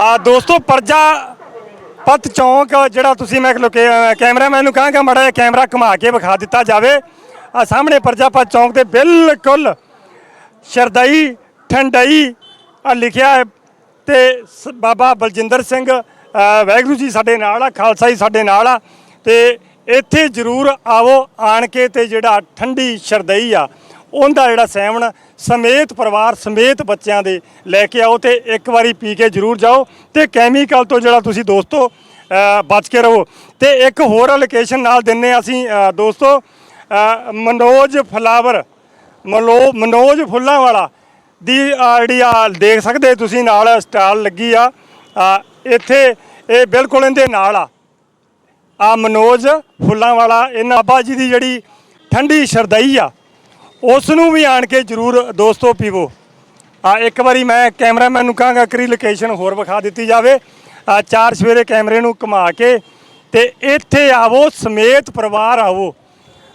ਆ ਦੋਸਤੋ ਪਰਜਾ ਪਤ ਚੌਂਕ ਜਿਹੜਾ ਤੁਸੀਂ ਮੈਂ ਲੋਕੇ ਕੈਮਰਾਮੈਨ ਨੂੰ ਕਹਾਂਗਾ ਮਾੜਾ ਜਿਹਾ ਕੈਮਰਾ ਘੁਮਾ ਕੇ ਵਿਖਾ ਦਿੱਤਾ ਜਾਵੇ। ਆ ਸਾਹਮਣੇ ਪਰਜਾਪਤ ਚੌਂਕ ਦੇ ਬਿਲਕੁਲ ਸ਼ਰਦਈ ਠੰਡਈ ਆ ਲਿਖਿਆ ਹੈ ਤੇ ਸ- ਬਾਬਾ ਬਲਜਿੰਦਰ ਸਿੰਘ ਅ, ਵਾਹਿਗੁਰੂ ਜੀ ਸਾਡੇ ਨਾਲ ਆ ਖਾਲਸਾ ਜੀ ਸਾਡੇ ਨਾਲ ਆ। ਤੇ ਇੱਥੇ ਜ਼ਰੂਰ ਆਵੋ ਆਣ ਕੇ ਤੇ ਜਿਹੜਾ ਠੰਡੀ ਸ਼ਰਦਈ ਆ ਉਹਦਾ ਜਿਹੜਾ ਸੇਵਨ ਸਮੇਤ ਪਰਿਵਾਰ, ਸਮੇਤ ਬੱਚਿਆਂ ਦੇ ਲੈ ਕੇ ਆਓ ਤੇ ਇੱਕ ਵਾਰੀ ਪੀ ਕੇ ਜ਼ਰੂਰ ਜਾਓ ਤੇ ਕੈਮੀਕਲ ਤੋਂ ਜਿਹੜਾ ਤੁਸੀਂ ਦੋਸਤੋ ਬਚ ਕੇ ਰਹੋ। ਤੇ ਇੱਕ ਹੋਰ ਲੋਕੇਸ਼ਨ ਨਾਲ ਦਿੰਨੇ ਆ ਅਸੀਂ ਦੋਸਤੋ ਮਨੋਜ ਫਲਾਵਰ ਮਨੋ ਮਨੋਜ ਫੁੱਲਾਂ ਵਾਲਾ ਦੀ ਆ ਜਿਹੜੀ ਆ, ਦੇਖ ਸਕਦੇ ਤੁਸੀਂ ਨਾਲ ਸਟਾਲ ਲੱਗੀ ਆ। ਇੱਥੇ ਇਹ ਬਿਲਕੁਲ ਇਹਦੇ ਨਾਲ ਆ। ਆ ਮਨੋਜ ਫੁੱਲਾਂ ਵਾਲਾ ਇਹ ਬਾਬਾ ਜੀ ਦੀ ਜਿਹੜੀ ਠੰਡੀ ਸ਼ਰਦਈ ਆ। ਉਸ ਨੂੰ ਵੀ ਆਣ ਕੇ ਜਰੂਰ ਦੋਸਤੋ ਪੀਵੋ। ਆ, ਇੱਕ ਵਾਰੀ ਮੈਂ ਕੈਮਰਾਮੈਨ ਨੂੰ ਕਹਾਂਗਾ ਕਰੀ ਲੋਕੇਸ਼ਨ ਹੋਰ ਵਿਖਾ ਦਿੱਤੀ ਜਾਵੇ। ਆ, ਚਾਰ ਸਵੇਰੇ ਕੈਮਰੇ ਨੂੰ ਘੁਮਾ ਕੇ ਤੇ ਇੱਥੇ ਆਵੋ, ਸਮੇਤ ਪਰਿਵਾਰ ਆਵੋ।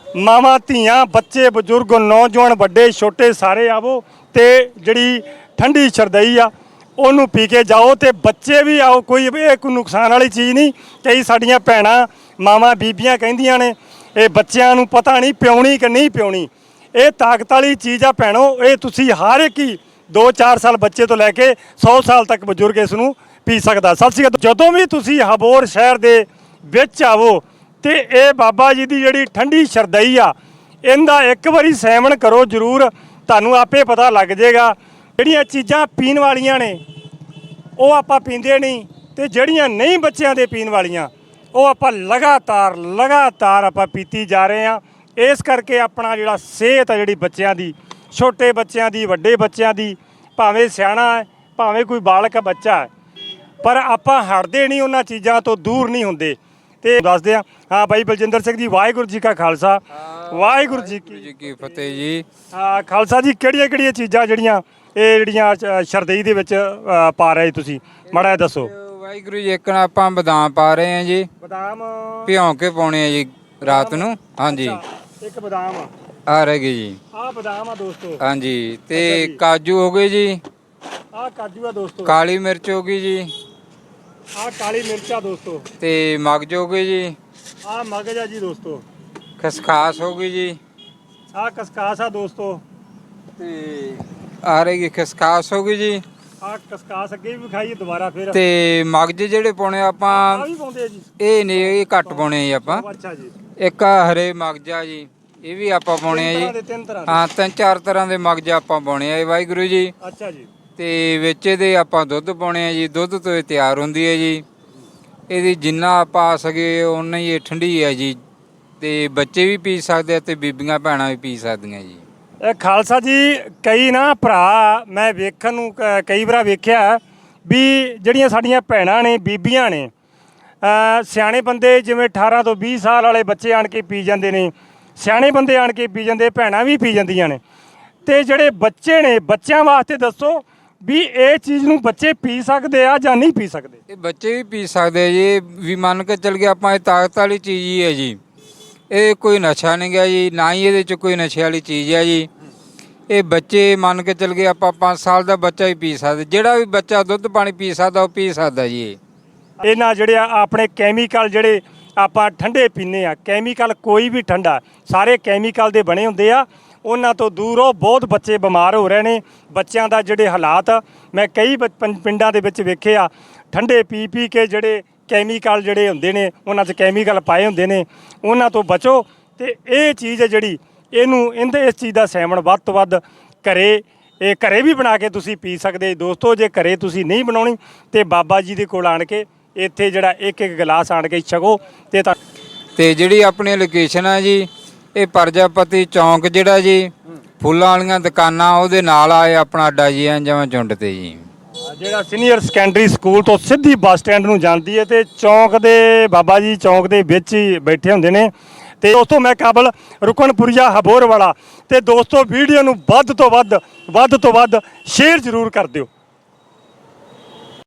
ਮਾਵਾਂ, ਧੀਆਂ, ਬੱਚੇ, ਬਜ਼ੁਰਗ, ਨੌਜਵਾਨ, ਵੱਡੇ, ਛੋਟੇ ਸਾਰੇ ਆਵੋ ਤੇ ਜਿਹੜੀ ਠੰਡੀ ਸ਼ਰਦਈ ਆ, ਉਹਨੂੰ ਪੀ ਕੇ ਜਾਓ ਤੇ ਬੱਚੇ ਵੀ ਆਓ। ਕੋਈ ਇਹ ਕੋਈ ਨੁਕਸਾਨ ਵਾਲੀ ਚੀਜ਼ ਨਹੀਂ ਕਈ ਸਾਡੀਆਂ ਭੈਣਾਂ, ਮਾਵਾਂ, ਬੀਬੀਆਂ ਕਹਿੰਦੀਆਂ ਨੇ, ਇਹ ਬੱਚਿਆਂ ਨੂੰ ਪਤਾ ਨਹੀਂ ਪਿਉਣੀ ਕਿ ਨਹੀਂ ਪਿਉਣੀ। ਇਹ ਤਾਕਤ ਵਾਲੀ ਚੀਜ਼ ਆ ਭੈਣੋ, ਇਹ ਤੁਸੀਂ ਹਰ ਇੱਕ ਹੀ 2-4 ਸਾਲ ਬੱਚੇ ਤੋਂ ਲੈ ਕੇ 100 ਸਾਲ ਤੱਕ ਬਜ਼ੁਰਗ ਇਸ ਨੂੰ ਪੀ ਸਕਦਾ। ਸਤਿ ਸ਼੍ਰੀ ਅਕਾਲ। ਜਦੋਂ ਵੀ ਤੁਸੀਂ ਹਬੋਰ ਸ਼ਹਿਰ ਦੇ ਵਿੱਚ ਆਵੋ ਤੇ ਇਹ ਬਾਬਾ ਜੀ ਦੀ ਜਿਹੜੀ ਠੰਡੀ ਸ਼ਰਦਈ ਆ, ਇਹਦਾ ਇੱਕ ਵਾਰੀ ਸੇਵਨ ਕਰੋ ਜਰੂਰ, ਤੁਹਾਨੂੰ ਆਪੇ ਪਤਾ ਲੱਗ ਜਾਏਗਾ। ਜਿਹੜੀਆਂ ਚੀਜ਼ਾਂ ਪੀਣ ਵਾਲੀਆਂ ਨੇ, ਉਹ ਆਪਾਂ ਪੀਂਦੇ ਨਹੀਂ ਤੇ ਜਿਹੜੀਆਂ ਨਹੀਂ ਬੱਚਿਆਂ ਦੇ ਪੀਣ ਵਾਲੀਆਂ, ਉਹ ਆਪਾਂ ਲਗਾਤਾਰ ਲਗਾਤਾਰ ਆਪਾਂ ਪੀਤੀ ਜਾ ਰਹੇ ਆ ਇਸ ਕਰਕੇ ਆਪਣਾ ਜਿਹੜਾ ਸਿਹਤ ਆ ਜਿਹੜੀ ਬੱਚਿਆਂ ਦੀ ਛੋਟੇ ਬੱਚਿਆਂ ਦੀ ਵੱਡੇ ਬੱਚਿਆਂ ਦੀ ਭਾਵੇਂ ਸਿਆਣਾ ਹੈ ਭਾਵੇਂ ਕੋਈ ਬਾਲਕ ਹੈ, ਬੱਚਾ ਹੈ ਪਰ ਆਪਾਂ ਹਟਦੇ ਨਹੀਂ ਉਹਨਾਂ ਚੀਜ਼ਾਂ ਤੋਂ ਦੂਰ ਨਹੀਂ ਹੁੰਦੇ। ਤੇ ਦੱਸਦੇ ਆ ਹਾਂ ਬਾਈ ਬਲਜਿੰਦਰ ਸਿੰਘ ਜੀ ਵਾਹਿਗੁਰੂ ਜੀ ਕਾ ਖਾਲਸਾ। ਵਾਹਿਗੁਰੂ ਜੀ ਕੀ ਜੀ ਕੀ ਫਤਿਹ ਜੀ। ਹਾਂ ਖਾਲਸਾ ਜੀ ਕਿਹੜੀਆਂ ਕਿਹੜੀਆਂ ਚੀਜ਼ਾਂ ਜਿਹੜੀਆਂ ਇਹ ਜਿਹੜੀਆਂ ਸ਼ਰਦਈ ਦੇ ਵਿੱਚ ਪਾ ਰਹੇ ਤੁਸੀਂ? ਮਾੜਾ ਦੱਸੋ। ਵਾਹਿਗੁਰੂ ਜੀ ਇੱਕ ਆਪਾਂ ਬਦਾਮ ਪਾ ਰਹੇ ਹਾਂ ਜੀ। ਬਦਾਮ ਭਿਉਂ ਕੇ ਪਾਉਣੇ ਆ ਜੀ ਰਾਤ ਨੂੰ। ਹਾਂਜੀ। ਇੱਕ ਬਦਾਮ ਆ। ਆ ਰਹਿ ਗਏ ਜੀ। ਆਹ ਬਦਾਮ ਆ ਦੋਸਤੋ। ਹਾਂਜੀ ਤੇ ਕਾਜੂ ਹੋ ਗਏ ਜੀ? ਆਹ ਕਾਜੂ ਆ ਦੋਸਤੋ। ਕਾਲੀ ਮਿਰਚ ਹੋ ਗਈ ਜੀ। ਆਹ ਕਾਲੀ ਮਿਰਚ ਆ ਦੋਸਤੋ। ਤੇ ਮਗਜ ਹੋ ਗਏ ਜੀ? ਆਹ ਮਗਜ ਆ ਜੀ ਦੋਸਤੋ। ਖਸਖਾਸ ਹੋ ਗਈ ਜੀ। ਆਹ ਕਸਕਾਸ ਆ ਦੋਸਤੋ। ਤੇ ਆ ਰਹੀ ਖਸਖਾਸ ਹੋ ਗਈ ਜੀ। ਆਹ ਕਸਕਾਸ ਅੱਗੇ ਵੀ ਵਿਖਾਈਏ ਦੁਬਾਰਾ ਫਿਰ। ਤੇ ਮਗਜ ਜਿਹੜੇ ਪਾਉਣੇ ਆਪਾਂ ਵੀ ਪਾਉਂਦੇ ਆ ਜੀ। ਇਹ ਨੇ ਇਹ ਘੱਟ ਪਾਉਣੇ ਆ ਜੀ ਆਪਾਂ। ਅੱਛਾ ਜੀ। ਇੱਕ ਆ ਹਰੇ ਮਗਜ ਆ ਜੀ ਇਹ ਵੀ ਆਪਾਂ ਪਾਉਣੇ ਆ ਜੀ। ਦੇ ਤਿੰਨ ਤਰ੍ਹਾਂ ਦੇ। ਹਾਂ ਤਿੰਨ ਚਾਰ ਤਰ੍ਹਾਂ ਦੇ ਮਗਜ ਆਪਾਂ ਪਾਉਣੇ ਆ ਜੀ ਵਾਹਿਗੁਰੂ ਜੀ। ਅੱਛਾ ਜੀ। ਤੇ ਵਿੱਚ ਇਹਦੇ ਆਪਾਂ ਦੁੱਧ ਪਾਉਣੇ ਆ ਜੀ ਦੁੱਧ ਤੋਂ ਇਹ ਤਿਆਰ ਹੁੰਦੀ ਹੈ ਜੀ। ਇਹਦੀ ਜਿੰਨਾ ਪਾ ਸਕੇ ਉਨਾ ਹੀ ਇਹ ਠੰਡੀ ਹੈ ਜੀ। ਤੇ ਬੱਚੇ ਵੀ ਪੀ ਸਕਦੇ ਆ ਤੇ ਬੀਬੀਆਂ ਭੈਣਾਂ ਵੀ ਪੀ ਸਕਦੀਆਂ ਜੀ। ਇਹ ਖਾਲਸਾ ਜੀ ਕਈ ਨਾ ਭਰਾ ਮੈਂ ਵੇਖਣ ਨੂੰ ਕ- ਕਈ ਵਾਰ ਵੇਖਿਆ ਵੀ ਜਿਹੜੀਆਂ ਸਾਡੀਆਂ ਭੈਣਾਂ ਨੇ ਬੀਬੀਆਂ ਨੇ ਸਿਆਣੇ ਬੰਦੇ ਜਿਵੇਂ 18 ਤੋਂ 20 ਸਾਲ ਵਾਲੇ ਬੱਚੇ ਆਣ ਕੇ ਪੀ ਜਾਂਦੇ ਨੇ, ਸਿਆਣੇ ਬੰਦੇ ਆਣ ਕੇ ਪੀ ਜਾਂਦੇ, ਭੈਣਾਂ ਵੀ ਪੀ ਜਾਂਦੀਆਂ ਨੇ। ਤੇ ਜਿਹੜੇ ਬੱਚੇ ਨੇ, ਬੱਚਿਆਂ ਵਾਸਤੇ ਦੱਸੋ ਵੀ ਇਹ ਚੀਜ਼ ਨੂੰ ਬੱਚੇ ਪੀ ਸਕਦੇ ਆ ਜਾਂ ਨਹੀਂ ਪੀ ਸਕਦੇ? ਇਹ ਬੱਚੇ ਵੀ ਪੀ ਸਕਦੇ ਆ ਜੀ, ਵੀ ਮੰਨ ਕੇ ਚੱਲ ਗਿਆ ਆਪਾਂ, ਇਹ ਤਾਕਤ ਵਾਲੀ ਚੀਜ਼ ਹੀ ਹੈ ਜੀ। ਇਹ ਕੋਈ ਨਸ਼ਾ ਨਹੀਂ ਗਿਆ ਜੀ, ਨਾ ਹੀ ਇਹਦੇ ਚ ਕੋਈ ਨਸ਼ੇ ਵਾਲੀ ਚੀਜ਼ ਹੈ ਜੀ। ਇਹ ਬੱਚੇ ਮੰਨ ਕੇ ਚੱਲ ਗਏ, ਆਪਾਂ 5 ਸਾਲ ਦਾ ਬੱਚਾ ਹੀ ਪੀ ਸਕਦਾ, ਜਿਹੜਾ ਵੀ ਬੱਚਾ ਦੁੱਧ ਪਾਣੀ ਪੀ ਸਕਦਾ, ਉਹ ਪੀ ਸਕਦਾ ਜੀ ਇਹ। ਇਹਨਾਂ ਜਿਹੜੇ ਆ ਆਪਣੇ ਕੈਮੀਕਲ ਜਿਹੜੇ ਆਪਾਂ ਠੰਡੇ ਪੀਨੇ ਆ ਕੈਮੀਕਲ ਕੋਈ ਵੀ ਠੰਡਾ ਸਾਰੇ ਕੈਮੀਕਲ ਦੇ ਬਣੇ ਹੁੰਦੇ ਆ ਉਹਨਾਂ ਤੋਂ ਦੂਰ ਹੋ ਬਹੁਤ ਬੱਚੇ ਬਿਮਾਰ ਹੋ ਰਹੇ ਨੇ ਬੱਚਿਆਂ ਦਾ ਜਿਹੜੇ ਹਾਲਾਤ ਆ, ਮੈਂ ਕਈ ਬ- ਪਿੰ- ਪਿੰਡਾਂ ਦੇ ਵਿੱਚ ਵੇਖੇ ਆ ਠੰਡੇ ਪੀ ਪੀ ਕੇ ਜਿਹੜੇ ਕੈਮੀਕਲ ਜਿਹੜੇ ਹੁੰਦੇ ਨੇ ਉਹਨਾਂ 'ਚ ਕੈਮੀਕਲ ਪਾਏ ਹੁੰਦੇ ਨੇ ਉਹਨਾਂ ਤੋਂ ਬਚੋ ਤੇ ਇਹ ਚੀਜ਼ ਹੈ ਜਿਹੜੀ ਇਹਨੂੰ ਇਹਦੇ ਇਸ ਚੀਜ਼ ਦਾ ਸੇਵਨ ਵੱਧ ਤੋਂ ਵੱਧ ਘਰੇ ਇਹ ਘਰੇ ਵੀ ਬਣਾ ਕੇ ਤੁਸੀਂ ਪੀ ਸਕਦੇ ਦੋਸਤੋ ਜੇ ਘਰੇ ਤੁਸੀਂ ਨਹੀਂ ਬਣਾਉਣੀ ਤੇ ਬਾਬਾ ਜੀ ਦੇ ਕੋਲ ਆਣ ਕੇ ਇੱਥੇ ਜਿਹੜਾ ਇੱਕ ਇੱਕ ਗਲਾਸ ਆਣ ਕੇ ਛਕੋ ਤੇ ਤਾਂ ਤੇ ਜਿਹੜੀ ਆਪਣੀ ਲੋਕੇਸ਼ਨ ਆ ਜੀ ਇਹ ਪ੍ਰਜਾਪਤੀ ਚੌਂਕ ਜਿਹੜਾ ਜੀ ਫੁੱਲਾਂ ਵਾਲੀਆਂ ਦੁਕਾਨਾਂ ਉਹਦੇ ਨਾਲ ਆਏ ਆਪਣਾ ਅੱਡਾ ਜੀ ਅੰਜਵਾ ਚੁੰਡ ਤੇ ਜੀ। ਜਿਹੜਾ ਸੀਨੀਅਰ ਸੈਕੰਡਰੀ ਸਕੂਲ ਤੋਂ ਸਿੱਧੀ ਬੱਸ ਸਟੈਂਡ ਨੂੰ ਜਾਂਦੀ ਹੈ ਤੇ ਚੌਂਕ ਦੇ ਬਾਬਾ ਜੀ ਚੌਂਕ ਦੇ ਵਿੱਚ ਹੀ ਬੈਠੇ ਹੁੰਦੇ ਨੇ। ਤੇ ਦੋਸਤੋ ਮੈਂ ਕਾਬਲ ਰੁਕਨਪੁਰੀਆ ਹਬੋਰ ਵਾਲਾ। ਤੇ ਦੋਸਤੋ ਵੀਡੀਓ ਨੂੰ ਵੱਧ ਤੋਂ ਵੱਧ ਵੱਧ ਤੋਂ ਵੱਧ ਸ਼ੇਅਰ ਜ਼ਰੂਰ ਕਰ ਦਿਓ।